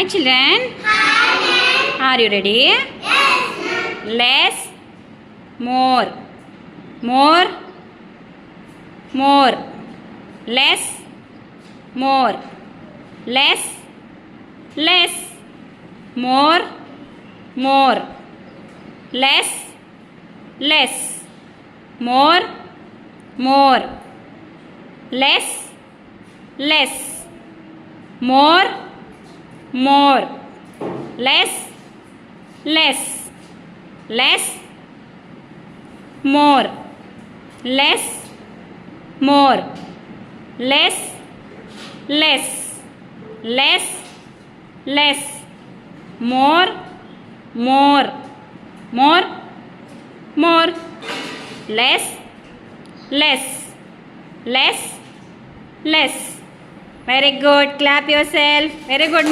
Hi children. Are you ready? Yes, Less. More. More. More. Less. More. Less. Less. More. More. Less. Less. More. More. Less. Less. More. More. Less. Less. Less. More. Less. More. Less. Less. Less. Less. More. More. More. More. Less. Less. Less. Less. Very good. Clap yourself. Very good.